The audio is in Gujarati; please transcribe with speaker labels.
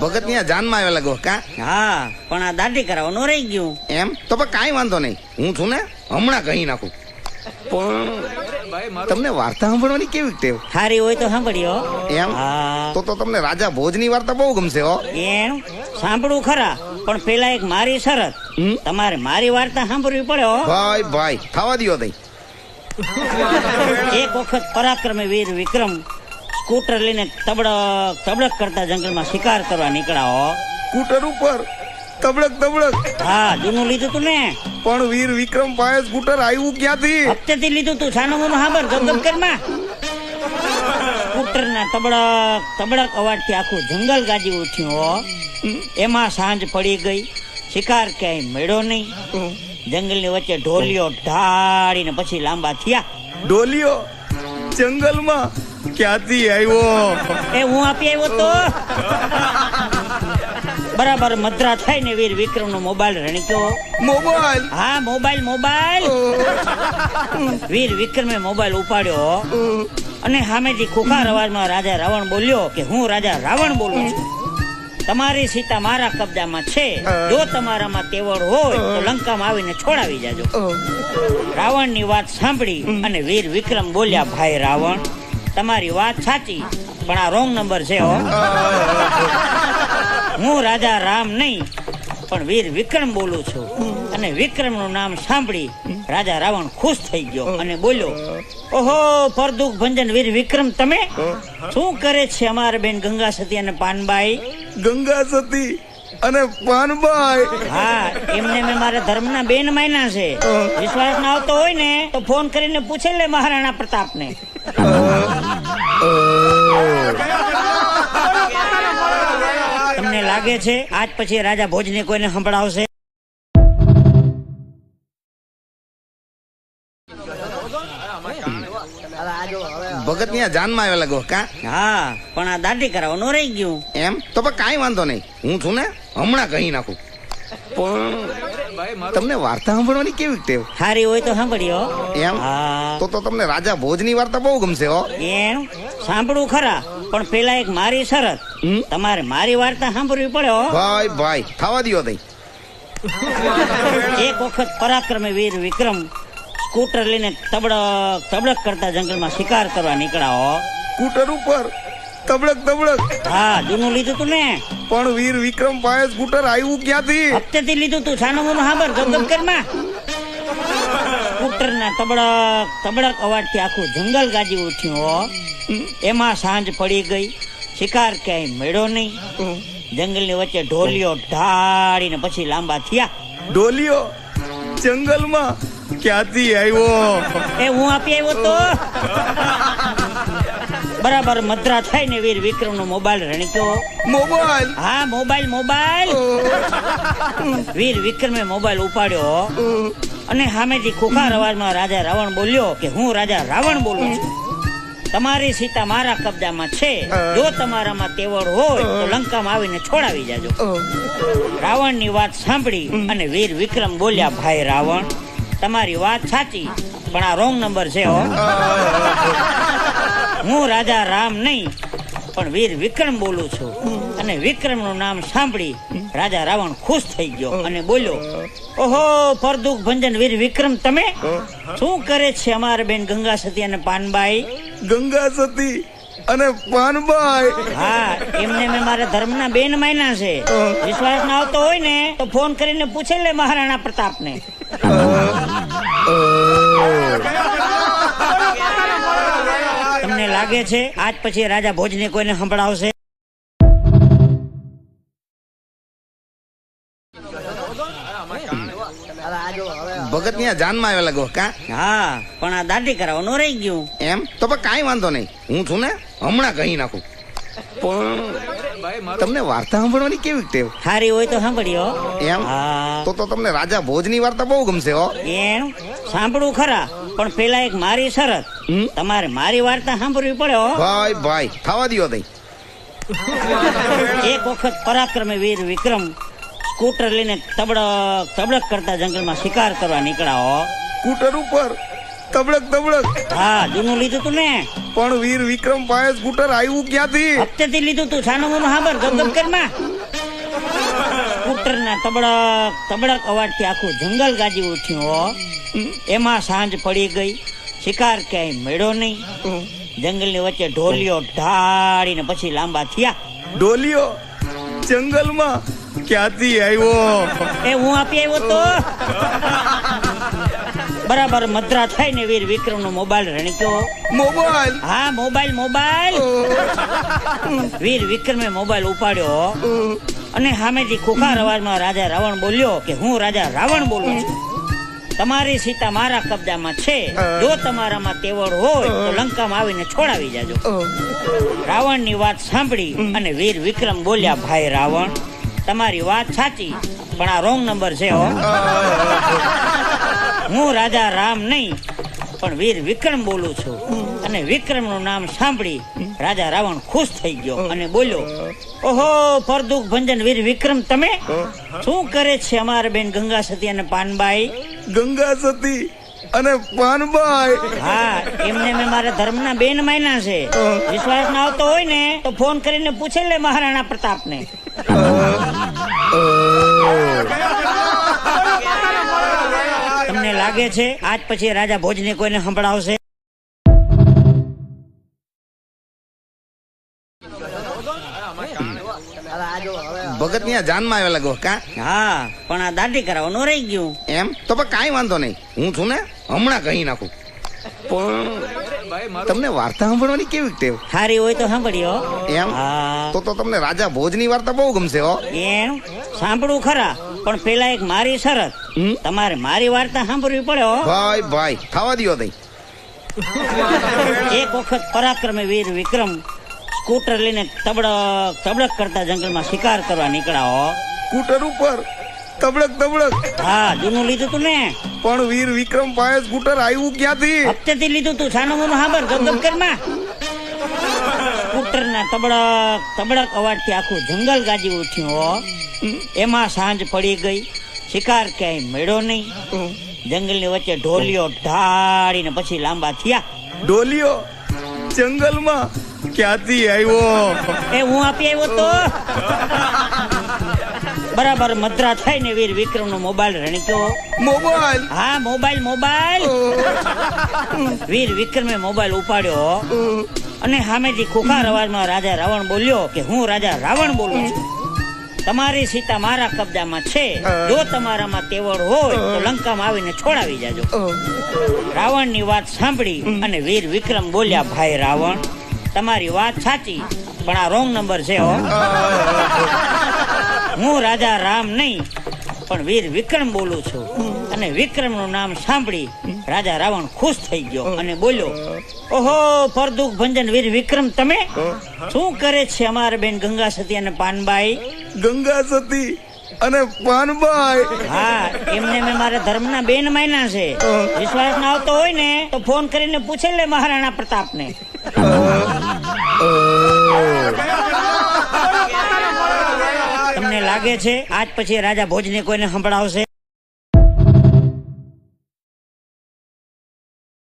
Speaker 1: ભગત ત્યાં જાનમાં આવેલા ગો કા?
Speaker 2: હા પણ આ દાઢી કરાવવાનું રહી ગયું.
Speaker 1: એમ? તો પણ કાંઈ વાંધો નહીં. હું છું ને હમણાં કહી નાખું. પણ તમને વાર્તા સાંભળવાની કેવી ટેવ
Speaker 2: સારી હોય તો સાંભળ્યો
Speaker 1: એમ? તો તો તમને રાજા ભોજની વાર્તા બહુ ગમશે હો.
Speaker 2: એમ? સાંભળવું ખરા પણ પેલા એક મારી શરત.
Speaker 1: હમ?
Speaker 2: તમારે મારી વાર્તા સાંભળવી પડે હો.
Speaker 1: ભાઈ ભાઈ થવા દિયો તઈ
Speaker 2: એક વખત પરાક્રમે વીર વિક્રમ સ્કૂટર લઈને તબડક તબડક કરતા જંગલમાં શિકાર કરવા નીકળ્યા હો.
Speaker 1: સ્કૂટર ઉપર? તબડક તબડક.
Speaker 2: હા જૂનું લીધું તું ને.
Speaker 1: પણ વીર વિક્રમ પાસે સ્કૂટર આવ્યું ક્યાંથી?
Speaker 2: હપ્તેથી લીધું તું છાનો મોનો હાબર ગમગમ કરમાં. સ્કૂટરના તબડક તબડક અવાજથી આખું જંગલ ગાજી ઉઠ્યું હો. એમાં સાંજ પડી ગઈ શિકાર ક્યાંય મળ્યો નહીં. જંગલની વચ્ચે ઢોલિયો ઢાળીને પછી લાંબા થયા.
Speaker 1: ઢોલિયો? જંગલમાં? ક્યાંથી આવ્યો?
Speaker 2: એ હું આપી આવ્યો તો? બરાબર મદ્રા થાય ને વીર વિક્રમ નો મોબાઈલ રણક્યો
Speaker 1: મોબાઈલ?
Speaker 2: હા મોબાઈલ મોબાઈલ. વીર વિક્રમે મોબાઈલ ઉપાડ્યો. અને સામેથી ખુખાર અવાજમાં રાજા રાવણ બોલ્યો કે હું રાજા રાવણ બોલું છું. તમારી સીતા મારા કબજામાં છે. જો તમારામાં તેવડ હોય તો લંકામાં આવીને છોડાવી જાજો. રાવણની વાત સાંભળી અને વીર વિક્રમ બોલ્યા ભાઈ રાવણ તમારી વાત સાચી પણ આ રોંગ નંબર છે હો. હું. રાજા રામ નહીં પણ વીર વિક્રમ બોલું છું. અને વિક્રમનું નામ સાંભળી રાજા રાવણ ખુશ થઈ ગયો અને બોલ્યો ઓહો ફરદુખ ભંજન વીર વિક્રમ તમે? શું કરે છે અમારા બેન ગંગા સતી અને પાનબાઈ?
Speaker 1: ગંગા સતી? અને પાનભાઈ.
Speaker 2: હા એમને મેં મારા ધર્મના બેન માયના છે. વિશ્વાસ ના આવતો હોય ને તો ફોન કરીને પૂછે લે મહારાણા પ્રતાપને. તમને લાગે છે આજ પછી રાજા ભોજને કોઈને સંભળાવશે?
Speaker 1: ભગત ત્યાં જાનમાં આવેલા ગો કા?
Speaker 2: હા પણ આ દાઢી કરાવવાનું રહી ગયું.
Speaker 1: એમ? તો પણ કાંઈ વાંધો નહીં. હું છું ને હમણાં કહી નાખું. પણ તમને વાર્તા સાંભળવાની કેવી ટેવ?
Speaker 2: સારી હોય તો સાંભળ્યો
Speaker 1: એમ? તો તો તમને રાજા ભોજની વાર્તા બહુ ગમશે હો.
Speaker 2: એમ? સાંભળવું ખરા પણ પેલા એક મારી શરત. તમારે મારી વાર્તા સાંભળવી પડે હો.
Speaker 1: ભાઈ ભાઈ થવા દ્યો તઈ.
Speaker 2: એક વખત પરાક્રમે વીર વિક્રમ સ્કૂટર લઈને તબડક તબડક કરતા જંગલમાં શિકાર કરવા નીકળ્યા હો
Speaker 1: સ્કૂટર ઉપર? તબડક તબડક.
Speaker 2: હા જૂનું લીધું તું ને.
Speaker 1: પણ વીર વિક્રમ પાસે સ્કૂટર આવ્યું ક્યાંથી?
Speaker 2: હપ્તેથી લીધું તું છાનું મોનું હાબર ગમગમ કરમાં. સ્કૂટરના તબડક તબડક અવાજથી આખું જંગલ ગાજી ઉઠ્યું હો. એમાં સાંજ પડી ગઈ શિકાર ક્યાંય મળ્યો નહીં. જંગલની વચ્ચે ઢોલિયો ઢાળીને પછી લાંબા થયા.
Speaker 1: ઢોલિયો? જંગલમાં? ક્યાંથી આવ્યો?
Speaker 2: એ હું આપી આવ્યો તો? બરાબર મદ્રા થાય ને વીર વિક્રમ નો મોબાઈલ રણક્યો.
Speaker 1: મોબાઈલ?
Speaker 2: હા મોબાઈલ મોબાઈલ. વીર વિક્રમે મોબાઈલ ઉપાડ્યો. અને સામેથી ખોખાર અવાજમાં રાજા રાવણ બોલ્યો કે હું રાજા રાવણ બોલું છું. તમારી સીતા મારા કબજામાં છે. જો તમારામાં તેવડ હોય તો લંકામાં આવીને છોડાવી જાજો. રાવણની વાત સાંભળી અને વીર વિક્રમ બોલ્યા ભાઈ રાવણ તમારી વાત સાચી પણ આ રોંગ નંબર છે હો. હું રાજા રામ નહીં પણ વીર વિક્રમ બોલું છું. અને વિક્રમનું નામ સાંભળી રાજા રાવણ ખુશ થઈ ગયો અને બોલ્યો ઓહો પરદુખ ભંજન વીર વિક્રમ તમે? શું કરે છે અમારે બેન ગંગા સતી અને પાનબાઈ?
Speaker 1: ગંગા સતી અને પાનબાઈ.
Speaker 2: હા એમને મેં મારા ધર્મના બેન માયના છે. વિશ્વાસ ના આવતો હોય ને તો ફોન કરીને પૂછે લે મહારાણા પ્રતાપને. તમને લાગે છે આજ પછી રાજા ભોજને કોઈને સંભળાવશે.
Speaker 1: ભગત ત્યાં જાનમાં આવેલા ગો કા?
Speaker 2: હા પણ આ દાદી કરાવવાનું રહી ગયું.
Speaker 1: એમ? તો પણ કાંઈ વાંધો નહીં. હું છું ને હમણાં કહી નાખું. પણ તમને વાર્તા સાંભળવાની કેવી ટેવ
Speaker 2: સારી હોય તો સાંભળ્યો.
Speaker 1: એમ? તો તો તમને રાજા ભોજની વાર્તા બહુ ગમશે હો.
Speaker 2: એમ? સાંભળવું ખરા પણ પેલા એક મારી શરત. તમારે મારી વાર્તા સાંભળવી પડે હો.
Speaker 1: ભાઈ ભાઈ થવા દ્યો તઈ
Speaker 2: એક વખત પરાક્રમે વીર વિક્રમ સ્કૂટર લઈને તબડક તબડક કરતા જંગલમાં શિકાર કરવા નીકળ્યા હો.
Speaker 1: સ્કૂટર ઉપર? તબડક તબડક
Speaker 2: હા જૂનું લીધું તું ને?
Speaker 1: પણ વીર વિક્રમ પાસે સ્કૂટર આવ્યું ક્યાંથી?
Speaker 2: હપ્તેથી લીધું તું છાનો મોનો હાબર ગમગમ કરમાં. સ્કૂટરના તબડક તબડક અવાજથી આખું જંગલ ગાજી ઉઠ્યું હો. એમાં સાંજ પડી ગઈ શિકાર ક્યાંય મળ્યો નહીં. જંગલની વચ્ચે ઢોલિયો ઢાળીને પછી લાંબા થયા.
Speaker 1: ડોલિયો જંગલમાં ક્યાંથી આવ્યો?
Speaker 2: એ હું આપી આવ્યો તો? બરાબર મદ્રા થાય ને વીર વિક્રમ નો મોબાઈલ રણક્યો.
Speaker 1: મોબાઈલ?
Speaker 2: હા મોબાઈલ મોબાઈલ. વીર વિક્રમે મોબાઈલ ઉપાડ્યો. અને સામેથી ખુખાર અવાજમાં રાજા રાવણ બોલ્યો કે હું રાજા રાવણ બોલું છું. તમારી સીતા મારા કબજામાં છે. જો તમારામાં તેવડ હોય તો લંકામાં આવીને છોડાવી જાજો. રાવણની વાત સાંભળી અને વીર વિક્રમ બોલ્યા ભાઈ રાવણ તમારી વાત સાચી પણ આ રોંગ નંબર છે હો. હું રાજા રામ નહીં પણ વીર વિક્રમ બોલું છું. અને વિક્રમનું નામ સાંભળી રાજા રાવણ ખુશ થઈ ગયો અને બોલ્યો ઓહો ફરદુખ ભંજન વીર વિક્રમ તમે? શું કરે છે અમારા બેન ગંગા સતી અને પાનબાઈ?
Speaker 1: ગંગા સતી અને પાનબાઈ.
Speaker 2: હા એમને મેં મારા ધર્મના બેન માયના છે. વિશ્વાસ ના આવતો હોય ને તો ફોન કરીને પૂછે લે મહારાણા પ્રતાપને. તમને લાગે છે આજ પછી રાજા ભોજને કોઈને સંભળાવશે.
Speaker 1: ભગત ત્યાં જાનમાં આવ્યા લાગો કા?
Speaker 2: હા પણ આ દાઢી કરાવવાનું રહી ગયું.
Speaker 1: એમ? તો પણ કાંઈ વાંધો નહીં. હું છું ને હમણાં કહી નાખું. પણ તમને વાર્તા સાંભળવાની કેવી ટેવ
Speaker 2: સારી હોય તો સાંભળ્યો
Speaker 1: એમ? તો તો તમને રાજા ભોજની વાર્તા બહુ ગમશે હો.
Speaker 2: એમ? સાંભળવું ખરા. પણ પેલા એક મારી શરત. તમારે મારી વાર્તા સાંભળવી પડે
Speaker 1: ભાઈ ભાઈ ખાવા દો તઈ
Speaker 2: એક વખત પરાક્રમે વીર વિક્રમ સ્કૂટર લઈને તબડક તબડક કરતા જંગલમાં શિકાર કરવા નીકળ્યા હો.
Speaker 1: સ્કૂટર ઉપર? તબડક તબડક.
Speaker 2: હા જૂનું લીધું તું ને.
Speaker 1: પણ વીર વિક્રમ પાસે સ્કૂટર આવ્યું ક્યાંથી?
Speaker 2: હપ્તેથી લીધું તું. છાનું મોનું હાબર ગમગમ કરમાં સ્કૂટરના તબડક તબડક અવાજથી આખું જંગલ ગાજી ઉઠ્યું હો. એમાં સાંજ પડી ગઈ. શિકાર ક્યાંય મળ્યો નહીં. જંગલની વચ્ચે ઢોલિયો ઢાળીને પછી લાંબા થયા.
Speaker 1: ડોલિયો જંગલમાં ક્યાંથી આવ્યો?
Speaker 2: એ હું આપી આવ્યો તો? બરાબર મદ્રા થાય ને વીર વિક્રમ નો મોબાઈલ રણક્યો
Speaker 1: મોબાઈલ?
Speaker 2: હા મોબાઈલ મોબાઈલ. વીર વિક્રમે મોબાઈલ ઉપાડ્યો અને સામેથી ખોખાર અવાજમાં રાજા રાવણ બોલ્યો કે હું રાજા રાવણ બોલું છું. તમારી સીતા મારા કબજામાં છે. જો તમારામાં તેવડ હોય તો લંકામાં આવીને છોડાવી જાજો. રાવણની વાત સાંભળી અને વીર વિક્રમ બોલ્યા, ભાઈ રાવણ, તમારી વાત સાચી, પણ આ રોંગ નંબર છે હો. હું રાજા રામ નહીં પણ વીર વિક્રમ બોલું છું. અને વિક્રમનું નામ સાંભળી રાજા રાવણ ખુશ થઈ ગયો અને બોલ્યો ઓહો ફરદુખ ભંજન વીર વિક્રમ તમે? શું કરે છે અમારા બેન ગંગા સતી અને પાનબાઈ?
Speaker 1: ગંગા સતી અને પાનબાઈ.
Speaker 2: હા એમને મેં મારા ધર્મના બેન માયના છે. વિશ્વાસ ના આવતો હોય ને તો ફોન કરીને પૂછે લે મહારાણા પ્રતાપને. તમને લાગે છે? આજ પછી રાજા ભોજને કોઈને સંભળાવશે?